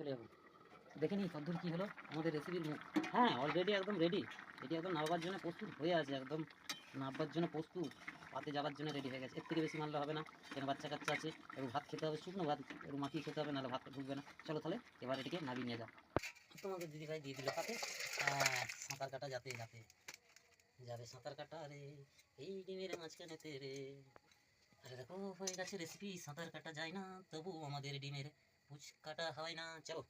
চলে যাব। দেখে নিই কদ্দূর কী হলো? আমাদের রেসিপির মুখ হ্যাঁ অলরেডি একদম রেডি এটি একদম নামবার জন্য প্রস্তুত হয়ে আছে, একদম নামবার জন্য প্রস্তুত। পাতে যাওয়ার জন্য রেডি হয়ে গেছে। এর থেকে বেশি মানলে হবে না। কেন বাচ্চা কাচ্চা আছে, একটু ভাত খেতে হবে, শুকনো ভাত, একটু মাখিয়ে খেতে হবে, নাহলে ভাতটা ঢুকবে না। চলো তাহলে, এবার এটিকে নামিয়ে নিয়ে যাও। তোমাদের দিদিভাই দিয়ে দিল পাতে। সাঁতার কাটা যাতে যাতে। যাবে সাঁতার কাটা রে, এই ডিমের মাঝখানেতে রে আরে দেখো, হয়ে গেছে রেসিপি সাঁতার কাটা যায় না তবু আমাদের ডিমের পুচ কাটা হয় না, চলো।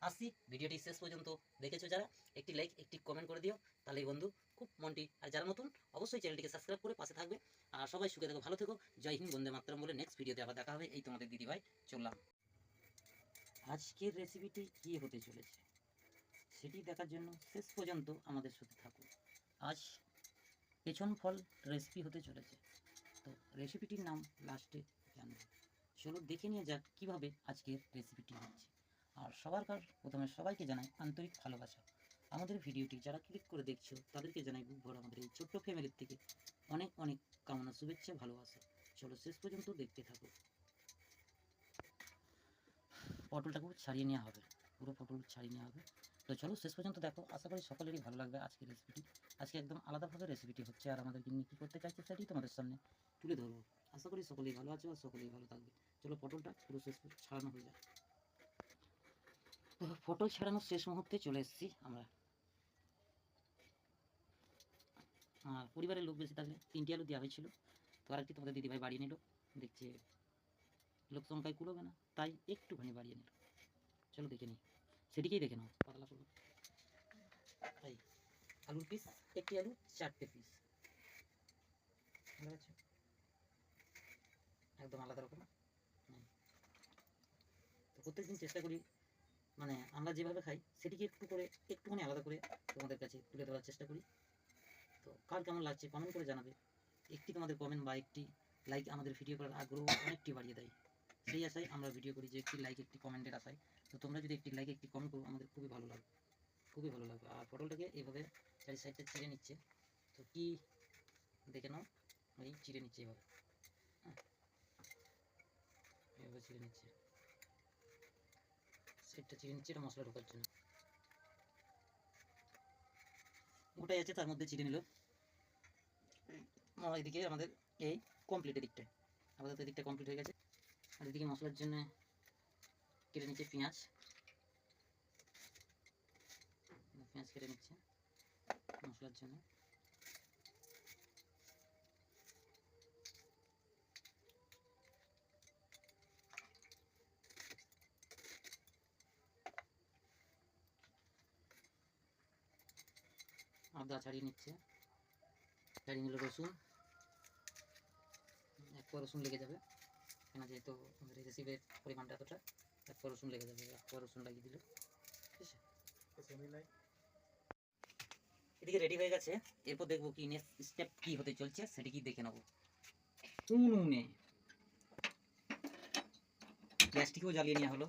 আসি ভিডিওটি শেষ পর্যন্ত দেখেছ যারা, একটি লাইক একটি কমেন্ট করে দিও। তাহলেই বন্ধু খুব মনটি, আর যারা নতুন, অবশ্যই চ্যানেলটিকে সাবস্ক্রাইব করে পাশে থাকবে। আর সবাই সুখে থেকো, ভালো থেকো। জয় হিন্দ, বন্দে মাতরম বলে নেক্সট ভিডিওতে আবার দেখা হবে। এই তোমাদের দিদিভাই, চললাম। আজকের রেসিপিটি কী হতে চলেছে? সেটি দেখার জন্য শেষ পর্যন্ত আমাদের সাথে থাকুন আজ পেছন ফল রেসিপি হতে চলেছে। তো রেসিপিটির নাম লাস্টে জানবে। চলো দেখে নিয়ে যাক কীভাবে আজকের রেসিপিটি হচ্ছে। আর সবার কার প্রথমে সবাইকে জানাই আন্তরিক ভালোবাসা। আমাদের ভিডিওটি যারা ক্লিক করে দেখছ, তাদেরকে জানাই বুক ভরা আমাদের এই ছোট্ট ফ্যামিলির থেকে অনেক অনেক কামনা, শুভেচ্ছা, ভালোবাসা। চলো শেষ পর্যন্ত দেখতে থাকো। পটলটাকেও ছাড়িয়ে নেওয়া হবে। পুরো পটল ছাড়িয়ে নেওয়া হবে। তো চলো শেষ পর্যন্ত দেখো, আশা করি সকলেরই ভালো লাগবে আজকের রেসিপিটি আজকে একদম আলাদাভাবে রেসিপিটি হচ্ছে, আর আমাদের নিয়ে কী করতে চাইছে সেটি তোমাদের সামনে তুলে ধরবো। আশা করি সকলেই ভালো আছো আর সকলেই ভালো থাকবে। চলো পটলটা পুরো শেষ ছাড়ানো হয়ে যায় পটল ছাড়ানোর শেষ মুহূর্তে চলে এসেছি আমরা। আর পরিবারের লোক বেশি থাকলে তিনটি আলু দেওয়া হয়েছিল। তো আরেকটি তোমাদের দিদিভাই বাড়িয়ে নিল। দেখছে লোক সংখ্যায় কুলোবে না, তাই একটুখানি বাড়িয়ে নিল। চলো দেখে নিই। সেদিকেই দেখে নাও, পাতলা করব তাই আলুর পিস একটি আলু, চারটে পিস একদম আলাদা রকম। তো প্রত্যেকদিন চেষ্টা করি মানে আমরা যেভাবে খাই, সেটিকে একটু করে, একটুখানি আলাদা করে তোমাদের কাছে তুলে ধরার চেষ্টা করি। তো কার কেমন লাগছে কমেন্ট করে জানাবে। একটি তোমাদের কমেন্ট বা একটি লাইক আমাদের ভিডিও করার আগ্রহ অনেকটি বাড়িয়ে দেয়। সেই আশায় আমরা ভিডিও করি যে একটি লাইক একটি কমেন্টের আশায়। তো তোমরা যদি একটি লাইক একটি কমেন্ট করো, আমাদের খুবই ভালো লাগবে। খুবই ভালো লাগবে। আর পটলটাকে এইভাবে চারি সাইডটা চিড়ে নিচ্ছে। তো কি দেখে নাও, এই চিড়ে নিচ্ছে এইভাবে হ্যাঁ এইভাবে চিড়ে নিচ্ছে। সেটটা চিড়ে নিচ্ছে এটা মশলা ঢোকার জন্য। ওটাই আছে, তার মধ্যে চিড়ে নিল। আর এদিকে আমাদের এই কমপ্লিট এদিকটা। আমাদের এদিকটা কমপ্লিট হয়ে গেছে। আর এদিকে মশলার জন্য কেটে নিচ্ছে পেঁয়াজ। পেঁয়াজ কেটে নিচ্ছে মশলার জন্য। আদা ছাড়িয়ে নিচ্ছে। ছাড়িয়ে নিল রসুন। এক পর রসুন লেগে যাবে। কেন যেহেতু আমাদের পরিমাণটা এতটা এক পর রসুন লেগে যাবে। এক পর রসুন লাগিয়ে দিল। ঠিক আছে? এদিকে রেডি হয়ে গেছে। এরপর দেখব কি নেক্সট স্টেপ কি হতে চলছে, সেটি কি দেখে নেব। উনুনে। গ্যাসটিকেও জ্বালিয়ে নেওয়া হলো।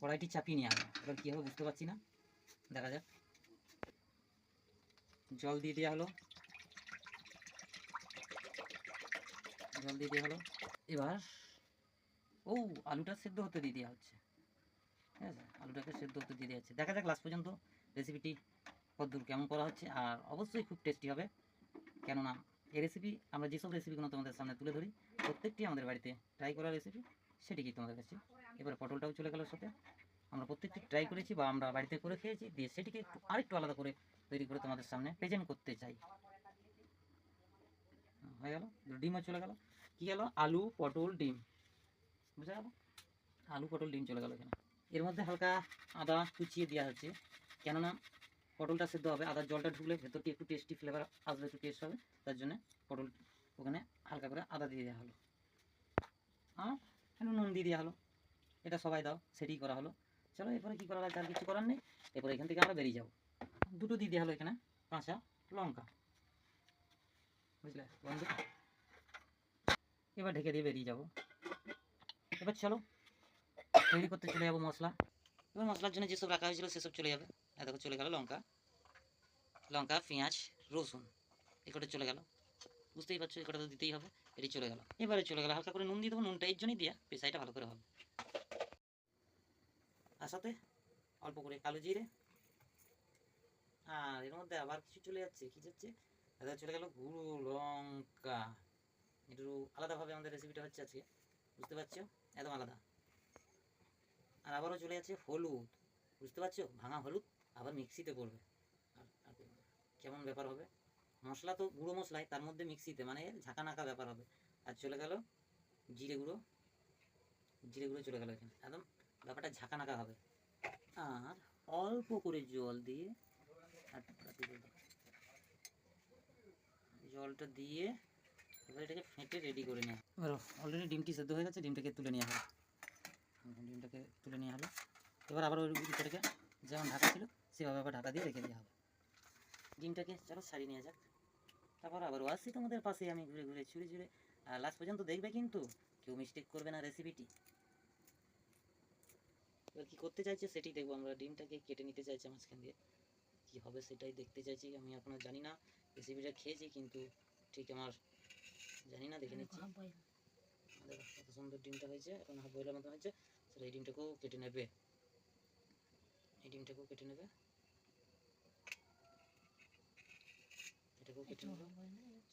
কড়াইটি চাপিয়ে নেওয়া হলো। এবার কী হবে বুঝতে পারছি না। দেখা যাক। জল দিয়ে দেওয়া হলো। জল দিয়ে দেওয়া হলো। এবার, ও, আলুটা সেদ্ধ হতে দিয়ে দেওয়া হচ্ছে। ঠিক আছে, আলুটাকে সেদ্ধ হতে দিয়ে দেওয়া হচ্ছে। দেখা যাক লাস্ট পর্যন্ত রেসিপিটি কতদূর কেমন করা হচ্ছে। আর অবশ্যই খুব টেস্টি হবে। কেননা, এই রেসিপি আমরা যেসব রেসিপিগুলো তোমাদের সামনে তুলে ধরি, প্রত্যেকটি আমাদের বাড়িতে ট্রাই করা রেসিপি সেটি কি তোমাদের কাছে? এবার পটলটাও চলে গেল সাথে। আমরা প্রত্যেকটি ট্রাই করেছি বা আমরা বাড়িতে করে খেয়েছি দিয়ে সেটিকে একটু আরেকটু আলাদা করে তৈরি করে তোমাদের সামনে প্রেজেন্ট করতে চাই। হুম, হয়ে গেল? ডিমও চলে গেল। কি গেল আলু পটল ডিম। বুঝা গেল? আলু পটল ডিম চলে গেল এখানে। এর মধ্যে হালকা আদা কুচিয়ে দেওয়া হচ্ছে। কেননা পটলটা সেদ্ধ হবে আদার জলটা ঢুকলে ভেতরটি একটু টেস্টি ফ্লেভার আসবে একটু টেস্ট হবে। তার জন্য পটল ওখানে হালকা করে আদা দিয়ে দেওয়া হলো। আর নুন দিয়ে দেওয়া হলো। এটা সবাই দাও সেটাই করা হলো। চলো, এরপরে কী করা আছে আর কিছু করার নেই। এরপরে এখান থেকে আমরা বেরিয়ে যাব। দুটো দিয়ে দেওয়া হলো এখানে, কাঁচা, লঙ্কা। বুঝলে, বন্ধু? এবার ঢেকে দিয়ে বেরিয়ে যাব। এবার চলো, তৈরি করতে চলে যাব মশলা। এবার মশলার জন্য যেসব রাখা হয়েছিল, সেসব চলে যাবে। এত চলে গেল লঙ্কা। লঙ্কা, পেঁয়াজ, রসুন এগুলো চলে গেল। বুঝতেই পারছ এই কটা তো দিতেই হবে, এটি চলে গেল। এবারে চলে গেল, হালকা করে নুন দিয়ে দেবো। নুনটা এর জন্যই দিয়া পেশাইটা ভালো করে হবে। আর সাথে অল্প করে কালো জিরে। আর এর মধ্যে আবার কিছু চলে যাচ্ছে, কি যাচ্ছে? এটা চলে গেল গুঁড়ো লঙ্কা। একটু আলাদাভাবে আমাদের রেসিপিটা হচ্ছে আজকে, বুঝতে পারছ? একদম আলাদা। আর আবারও চলে যাচ্ছে হলুদ, বুঝতে পারছ? ভাঙা হলুদ আবার মিক্সিতে পড়বে আর কেমন ব্যাপার হবে? মশলা তো গুঁড়ো মশলাই, তার মধ্যে মিক্সিতে মানে ঝাঁকা নাকা ব্যাপার হবে। আর চলে গেল জিরে গুঁড়ো। জিরে গুঁড়ো চলে গেল এখানে, একদম ব্যাপারটা ঝাঁকা নাকা হবে। আর অল্প করে জল দিয়ে। জলটা দিয়ে এটাকে ফেটে রেডি করে এবার অলরেডি ডিমটি সেদ্ধ হয়ে গেছে, ডিমটাকে তুলে নেওয়া হবে। ডিমটাকে তুলে নেওয়া হলো এবার আবার ওই ভিতরেকে যেমন ঢাকা ছিল, সেভাবে আবার ঢাকা দিয়ে রেখে দেওয়া হবে। ডিমটাকে চলো সারিয়ে নেওয়া যাক। তারপর আবার আসছি তোমাদের পাশে, আমি ঘুরে ঘুরে, ছুঁড়ে ছুঁড়ে। লাস্ট পর্যন্ত দেখবে কিন্তু কেউ মিস্টেক করবে না রেসিপিটি এবার কী করতে চাইছে সেটাই দেখব। আমরা ডিমটাকে কেটে নিতে চাইছি মাঝখান দিয়ে। কী হবে সেটাই দেখতে চাইছি। আমি এখনও জানি না। রেসিপিটা খেয়েছি কিন্তু ঠিক আমার জানি না দেখে নিচ্ছি। দেখো কত সুন্দর ডিমটা হয়েছে। এখন হাফ বয়েলের মতো হয়েছে। সেটা এই ডিমটাকেও কেটে নেবে। এই ডিমটাকেও কেটে নেবে। এটাকেও কেটে নেবে।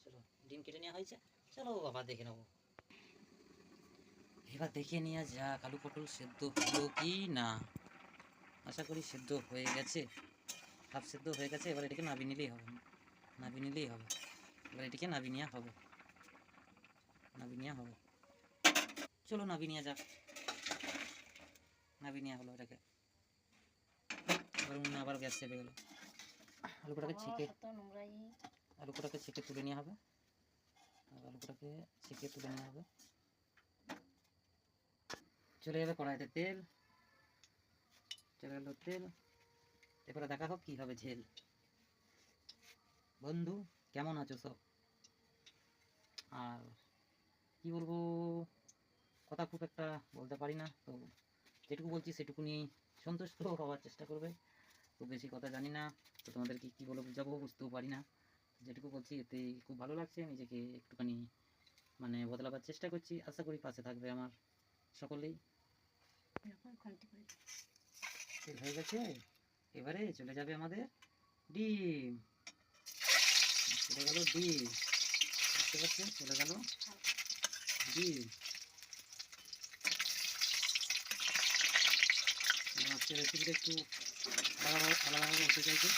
চলো ডিম কেটে নেওয়া হয়েছে। চলো আবার দেখে নেব। এবার দেখে নেওয়া যাক আলু পটল সেদ্ধ হলো কি না? আশা করি সেদ্ধ হয়ে গেছে। হাফ সেদ্ধ হয়ে গেছে এবার এটাকে নাবি নিলেই হবে। নাবি নিলেই হবে। এবার এটাকে নাবি নেওয়া হবে। নাবি নেওয়া হবে। চলো নাবি নেওয়া যাক। নাবি নেওয়া হলো এটাকে। এবার উনুনে আবার গ্যাস চেপে গেল। আলু কটাকে ছেঁকে আলু কটাকে ছেঁকে তুলে নেওয়া হবে। আর আলু কটাকে ছেঁকে তুলে নেওয়া হবে। চলে যাবে কড়াইতে তেল। চলে গেল তেল। এরপরে দেখা হোক কি হবে ঝেল। বন্ধু, কেমন আছো সব? আর কি বলব, কথা খুব একটা বলতে পারি না। তো যেটুকু বলছি সেটুকু নিয়েই সন্তুষ্ট হওয়ার চেষ্টা করবে। খুব বেশি কথা জানি না। তো তোমাদেরকে কী বলে বুঝাবো, বুঝতেও পারি না। যেটুকু বলছি, এতে খুব ভালো লাগছে। নিজেকে একটুখানি মানে বদলাবার চেষ্টা করছি। আশা করি পাশে থাকবে আমার সকলেই। তেল হয়ে গেছে? এবারে চলে যাবে আমাদের ডিম। চলে গেল ডিম। বুঝতে পারছেন চলে গেল ডিম। আজকের রেসিপিটা একটু আলাদা আলাদা রকম হতে চাইছে।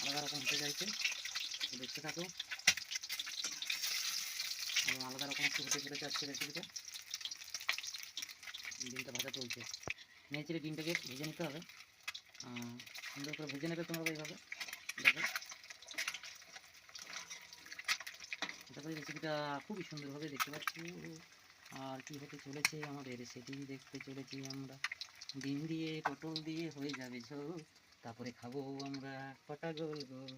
আলাদা রকম হতে চাইছে। দেখতে থাকো আলাদা রকম একটু হতে চলেছে আজকের রেসিপিটা ডিমটা ভাজা চলছে। নেড়ে ডিমটাকে ভেজে নিতে হবে। সুন্দর করে ভেজে নেবে তোমরা এইভাবে। দেখো। তারপরে রেসিপিটা খুবই সুন্দরভাবে দেখতে পাচ্ছি। আর কি হতে চলেছে আমাদের? সেটি দেখতে চলেছি আমরা। ডিম দিয়ে, পটল দিয়ে হয়ে যাবে ঝোল। তারপরে খাব আমরা কটা গোল গোল।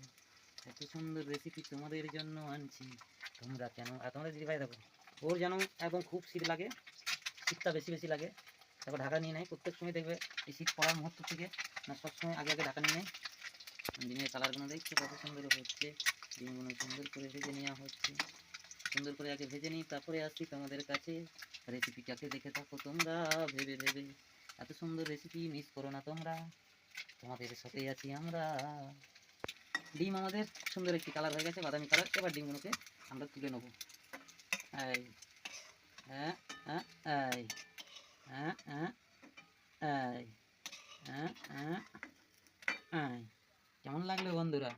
এত সুন্দর রেসিপি তোমাদের জন্য আনছি। তোমরা কেন আর তোমরা দিদি ভাই দেখো, ওর যেন একদম খুব শীত লাগে। শীতটা বেশি বেশি লাগে। তারপর ঢাকা নিয়ে নেয়। প্রত্যেক সময় দেখবে এই শীত পড়ার মুহূর্ত থেকে না সবসময় আগে আগে ঢাকা নিয়ে নেয়। ডিমের কালারগুলো দেখছি, কত সুন্দর হচ্ছে। ডিমগুলো সুন্দর করে ভেজে নেওয়া হচ্ছে। সুন্দর করে আগে ভেজে নিই, তারপরে আসছি তোমাদের কাছে। রেসিপি রেসিপিটাকে দেখে থাকো তোমরা, ভেবে ভেবে। এত সুন্দর রেসিপি মিস করো না তোমরা। তোমাদের সাথে আছি আমরা। ডিম আমাদের সুন্দর একটি কালার হয়ে গেছে, বাদামি কালার। এবার ডিমগুলোকে আমরা তুলে নেব। হ্যাঁ। কেমন লাগল বন্ধুরা?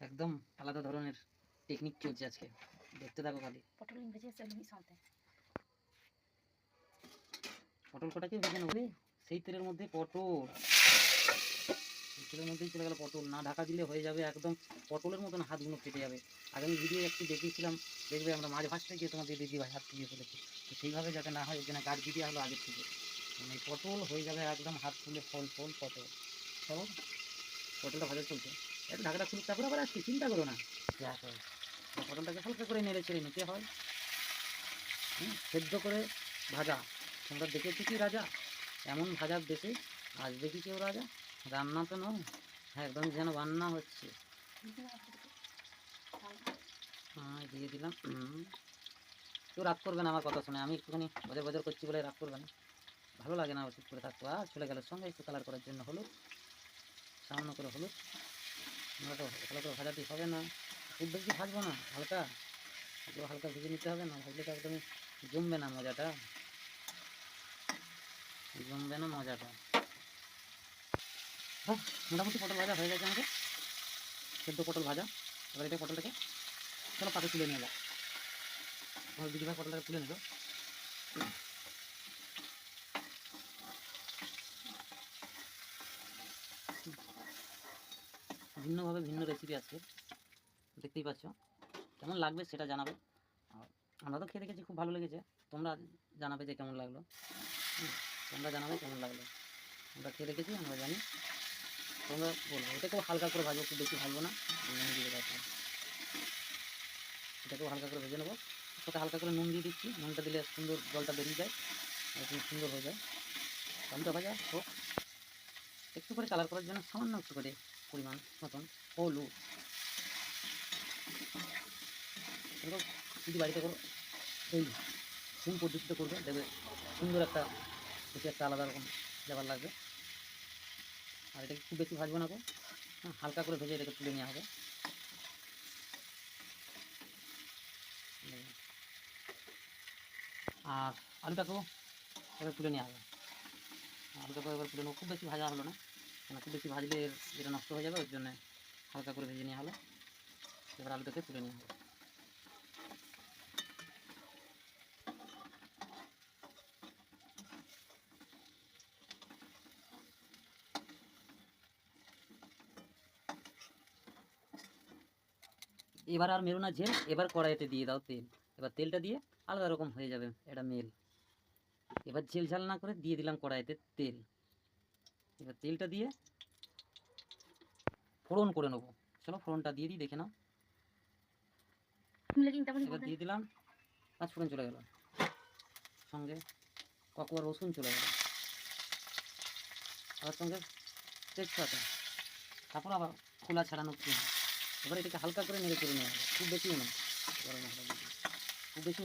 একদম আলাদা ধরনের টেকনিক চলছে আজকে। দেখতে থাকো খালি। পটল ভেজে মিস হতে পটল কটাকে ভেজে নেব। সেই তেলের মধ্যে পটল। সেই তেলের মধ্যেই চলে গেল পটল। না ঢাকা দিলে হয়ে যাবে একদম পটলের মতন হাতগুলো ফেটে যাবে। আগে আমি ভিডিও একটু দেখিয়েছিলাম। দেখবে আমরা মাছ ভাজতে গিয়ে তোমাদের দিদি ভাই হাত দিয়ে ফেলেছি তো সেইভাবে যাতে না হয় যেন গাছ দিয়ে হলো আগের থেকে। মানে পটল হয়ে যাবে একদম হাত তুলে ফল ফল পটল। চলো পটলটা ভাজা চলছে। একটু ঢাকাটা খুলে তারপরে আবার আসছি চিন্তা করো না। যা পটলটাকে হালকা করে নেড়ে ছেড়ে নিতে হয়। হুম সেদ্ধ করে ভাজা। তোমরা দেখেছি কি রাজা? এমন ভাজার দেশে আজ দেখি কেউ রাজা? রান্না তো নয় হ্যাঁ একদম যেন রান্না হচ্ছে। হ্যাঁ দিয়ে দিলাম। কেউ রাগ করবে না আমার কথা শুনে। আমি একটুখানি বজর বজর করছি বলে রাগ করবে না। ভালো লাগে না চুপ করে থাকব আর চলে গেল সঙ্গে একটু কালার করার জন্য হলুদ। সামান্য করে হলুদ। তো ভালো করে ভাজাতে হবে না। খুব বেশি ভাজবো না হালকা। হালকা ভেজে নিতে হবে না ভাজলে তো একদমই জমবে না মজাটা। জমবে না মজাটা। বাহ, মোটামুটি পটল ভাজা হয়ে গেছে আমাদের। সেদ্ধ পটল ভাজা। এবার এটা পটলটাকে চলো পাতে তুলে নিয়ে যাও আমার পটলটাকে তুলে নিল ভিন্নভাবে ভিন্ন রেসিপি আজকে। দেখতেই পাচ্ছ। কেমন লাগবে সেটা জানাবে। আমরা তো খেয়ে দেখেছি, খুব ভালো লেগেছে। তোমরা জানাবে যে কেমন লাগল। তোমরা জানাবে কেমন লাগল। আমরা খেয়ে দেখেছি, আমরা জানি। তোমরা বলব এটা এটাকেও হালকা করে ভাজবো, খুব বেশি ভাজবো না। দিয়ে দেবো এটাকেও হালকা করে ভেজে নেব। ওটা হালকা করে নুন দিয়ে দিচ্ছি। নুনটা দিলে সুন্দর জলটা বেরিয়ে যায় এরকম সুন্দর হয়ে যায়। টমেটো ভাজা হোক একটু করে কালার করার জন্য সামান্য একটু করে পরিমাণ মতন হলুদ। এরকম যদি বাড়িতে করো এই সেম পদ্ধতিতে করবে দেখবে সুন্দর একটা কিছু একটা আলাদা রকম ব্যাপার লাগবে। আর এটাকে খুব বেশি ভাজবো না হ্যাঁ, হালকা করে ভেজে এটাকে তুলে নেওয়া হবে। আর আলুটাকেও এবার তুলে নেওয়া হবে। আলুটাকেও এবার তুলে নেব। খুব বেশি ভাজা হলো না কেন খুব বেশি ভাজলে এটা নষ্ট হয়ে যাবে ওর জন্য হালকা করে ভেজে নেওয়া হলো। এবার আলুটাকে তুলে নেওয়া হবে। এবার আর মেরো না ঝেল, এবার কড়াইতে দিয়ে দাও তেল। এবার তেলটা দিয়ে আলাদা রকম হয়ে যাবে এটা মেল। এবার ঝেল ঝাল না করে দিয়ে দিলাম কড়াইতে তেল। এবার তেলটা দিয়ে ফোড়ন করে নেব। চলো ফোড়নটা দিয়ে দিই দেখে নাও। এবার দিয়ে দিলাম পাঁচ ফোড়ন চলে গেল। সঙ্গে কাকুয়া রসুন চলে গেল। আবার সঙ্গে তেজপাতা। তারপর আবার খোলা ছাড়ানো এবার এটাকে হালকা করে নেড়ে করে নেওয়া খুব বেশিও না। গরম মশলা বেশি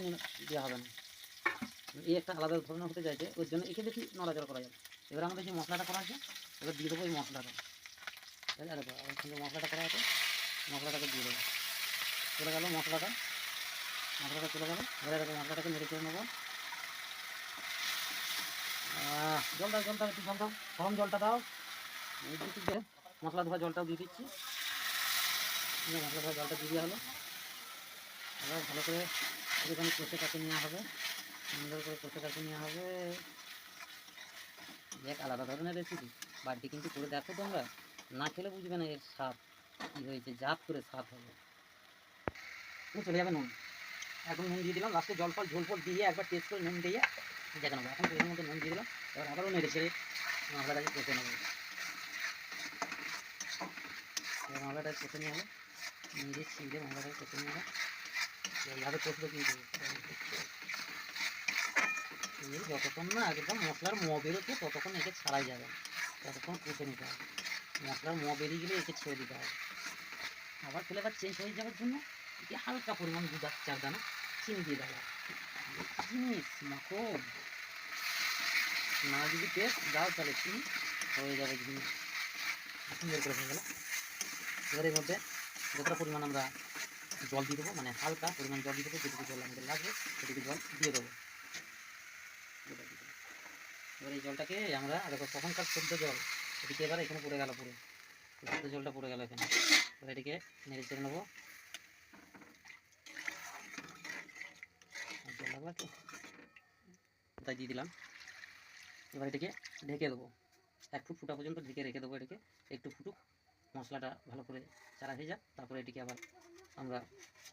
দেওয়া হবে না। এই একটা আলাদা ধরনের হতে চাইছে ওর জন্য একে বেশি নড়াচড়া করা যাবে। এবার আমাদের যে মশলাটা করা আছে, এবার দিয়ে দেবো এই মশলাটা। দেখো মশলাটা করা আছে, মশলাটাকে দিয়ে দেবো। চলে গেল মশলাটা। মশলাটা চলে গেল। এবার এরকম মশলাটাকে নেড়ে করে নেব। জল দাও জল দাও একটু জল দাও। গরম জলটা দাও। মশলা ধোয়া জলটাও দিয়ে দিচ্ছি। মশলা ধোয়া জলটা দিয়ে দেওয়া হলো। এবার ভালো করে একটুখানি কষে কাছে নেওয়া হবে। সুন্দর করে কষে কাছে নেওয়া হবে। এক আলাদা ধরনের রেসিপি বাড়িতে কিন্তু করে দেখো তোমরা। না খেলে বুঝবে না এর স্বাদ কী হয়েছে, জাত করে স্বাদ হবে। চলে যাবে নুন। এখন নুন দিয়ে দিলাম। লাস্টে জল ফল, ঝোল ফল দিয়ে একবার টেস্ট করে নুন দিয়ে দেখে নেব। এখন এর মধ্যে নুন দিয়ে দিলাম। এবার আবারও নেড়ে ছেড়ে মশলাটাকে কষে নেব। মশলাটা কষে নিয়ে হলো নিজে ছিঁড়ে মশলাটাকে কষে নিয়ে যতক্ষণ না একদম মশলার ম বেরোচ্ছে, ততক্ষণ একে ছাড়াই যাবে। ততক্ষণ কষে নিতে হবে। মশলার ম বেরিয়ে গেলে একে ছেড়ে দিতে হবে। আবার ফ্লেভার চেঞ্জ হয়ে যাওয়ার জন্য একে হালকা পরিমাণ দু দাঁত চার দানা চিনি দিয়ে দেওয়া। জিনিস, মাখন। না যদি টেস্ট দাও তাহলে চিনি হয়ে যাবে জিনিস? সুন্দর করে হয়ে গেল। এবার এর মধ্যে যতটা পরিমাণ আমরা জল দিয়ে দেবো মানে হালকা পরিমাণ জল দিয়ে দেবো, যেটুকু জল আমাদের লাগবে, সেটুকু জল দিয়ে দেবো। এবার এই জলটাকে আমরা দেখো তখনকার সদ্য জল, এদিকে এবার এখানে পড়ে গেল পুরো। সদ্য জলটা পড়ে গেল এখানে। এবার এটিকে নেড়ে চেড়ে নেব। জল দিয়ে দিলাম। এবার এটাকে ঢেকে দেবো। এক ফুট ফুটা পর্যন্ত ঢেকে রেখে দেবো এটাকে। একটু ফুটুক, মশলাটা ভালো করে চারা হয়ে যাক, তারপরে এটিকে আবার আমরা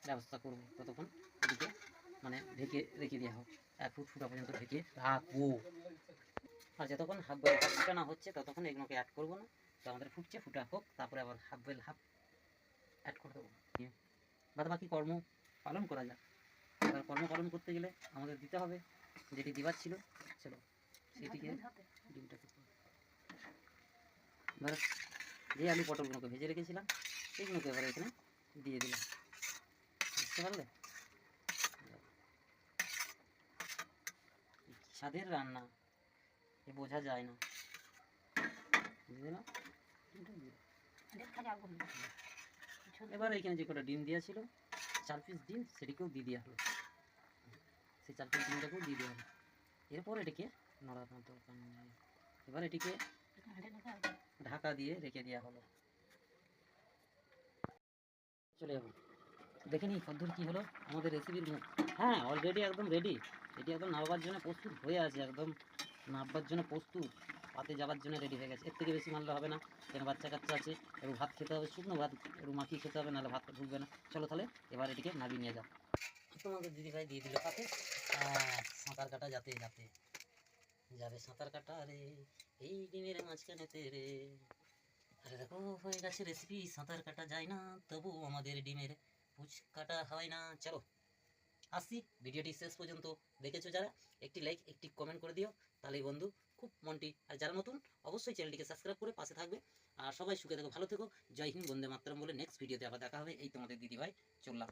ব্যবস্থা করব ততক্ষণ এটিকে মানে ঢেকে রেখে দেওয়া হোক। এক ফুট ফুটা পর্যন্ত ঢেকে রাখব। আর যতক্ষণ হাফ বয়েল ফুটা না হচ্ছে, ততক্ষণ এগুলোকে অ্যাড করব না। তো আমাদের ফুটছে, ফুটা হোক, তারপরে আবার হাফ বয়েল হাফ অ্যাড করে দেবো। বাদ বাকি কর্ম পালন করা যাক। এবার কর্ম পালন করতে গেলে আমাদের দিতে হবে, যেটি দিবার ছিল ছিল সেটিকে ডিমটাকে এবার যে আলু পটলগুলোকে ভেজে রেখেছিলাম সেইগুলোকে এবার এখানে দিয়ে দিলাম। বুঝতে পারলে? স্বাদের রান্না, এ বোঝা যায় না। এবার এখানে যে কটা ডিম দেওয়া ছিল, চার পিস ডিম, সেটিকেও দিয়ে দেওয়া হলো। সেই চার পিস ডিমটাকেও দিয়ে দেওয়া হলো। এরপর এটিকে নড়ানোর এবার এটিকে ঢাকা দিয়ে রেখে দেওয়া হলো। চলে যাব। দেখে নিই কদ্দূর কী হলো? আমাদের রেসিপির হ্যাঁ অলরেডি একদম রেডি এটি একদম নাড়বার জন্য প্রস্তুত হয়ে আছে, একদম নাববার জন্য প্রস্তুত। পাতে যাবার জন্য রেডি হয়ে গেছে। এর থেকে বেশি মানলে হবে না। কেন বাচ্চা কাচ্চা আছে, একটু ভাত খেতে হবে, শুকনো ভাত, একটু মাখিয়ে খেতে হবে, নাহলে ভাতটা ঢুকবে না। চলো তাহলে এবার এটিকে নামিয়ে নিয়ে যাও। তোমাদের দিদিভাই দিয়ে দিল পাতে। সাঁতার কাটা যাতে যাতে। যাবে সাঁতার কাটা রে, এই ডিমের মাঝখানেতে রে। আরে দেখো, হয়ে গেছে রেসিপি সাঁতার কাটা যায় না, তবু আমাদের ডিমের পুচকাটা হয় না। চলো আসি ভিডিওটি শেষ পর্যন্ত দেখেছ যারা। একটি লাইক একটি কমেন্ট করে দিও। তাহলেই বন্ধু, খুব মনটি। আর যারা নতুন, অবশ্যই চ্যানেলটিকে সাবস্ক্রাইব করে পাশে থাকবে। আর সবাই সুখে থেকো, ভালো থেকো। জয় হিন্দ, বন্দে মাতরম বলে নেক্সট ভিডিওতে আবার দেখা হবে। এই তোমাদের দিদিভাই, চললাম।